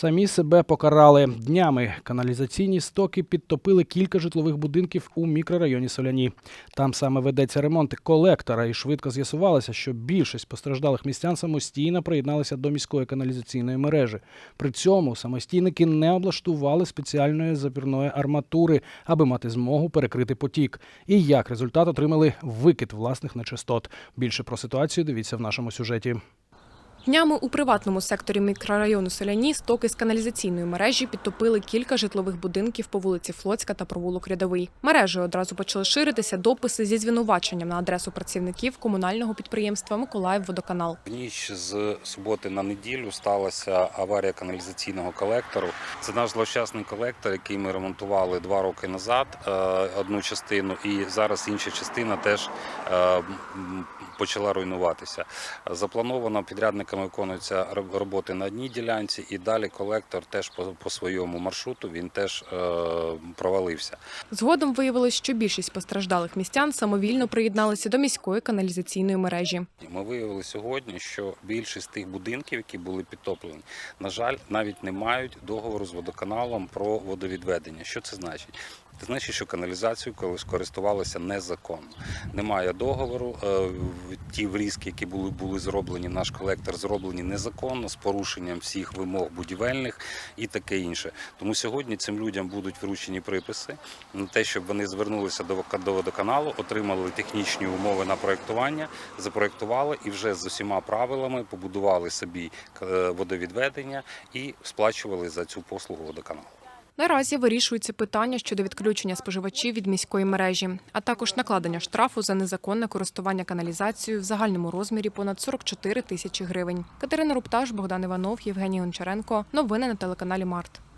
Самі себе покарали днями. Каналізаційні стоки підтопили кілька житлових будинків у мікрорайоні Соляні. Там саме ведеться ремонт колектора, і швидко з'ясувалося, що більшість постраждалих містян самостійно приєдналися до міської каналізаційної мережі. При цьому самостійники не облаштували спеціальної запірної арматури, аби мати змогу перекрити потік. І як результат отримали викид власних нечистот. Більше про ситуацію дивіться в нашому сюжеті. Днями у приватному секторі мікрорайону Соляні стоки з каналізаційної мережі підтопили кілька житлових будинків по вулиці Флотська та провулок Рядовий. Мережею одразу почали ширитися дописи зі звинуваченням на адресу працівників комунального підприємства Миколаївводоканал. Ніч з суботи на неділю сталася аварія каналізаційного колектору. Це наш злощасний колектор, який ми ремонтували два роки назад. е, Одну частину, і зараз інша частина теж е, почала руйнуватися. Заплановано підрядниками виконуються роботи на одній ділянці, і далі колектор теж по, по своєму маршруту він теж е, провалився. Згодом виявилось, що більшість постраждалих містян самовільно приєдналися до міської каналізаційної мережі. Ми виявили сьогодні, що більшість тих будинків, які були підтоплені, на жаль, навіть не мають договору з водоканалом про водовідведення. Що це значить? Це значить, що каналізацією колись користувалися незаконно. Немає договору. е, Ті врізки, які були, були зроблені, наш колектор зроблені незаконно з порушенням всіх вимог будівельних і таке інше. Тому сьогодні цим людям будуть вручені приписи на те, щоб вони звернулися до до водоканалу, отримали технічні умови на проєктування, запроєктували і вже з усіма правилами побудували собі е, водовідведення і сплачували за цю послугу водоканалу. Наразі вирішується питання щодо відключення споживачів від міської мережі, а також накладення штрафу за незаконне користування каналізацією в загальному розмірі понад 44 тисячі гривень. Катерина Рупташ, Богдан Іванов, Євгеній Гончаренко. Новини на телеканалі Март.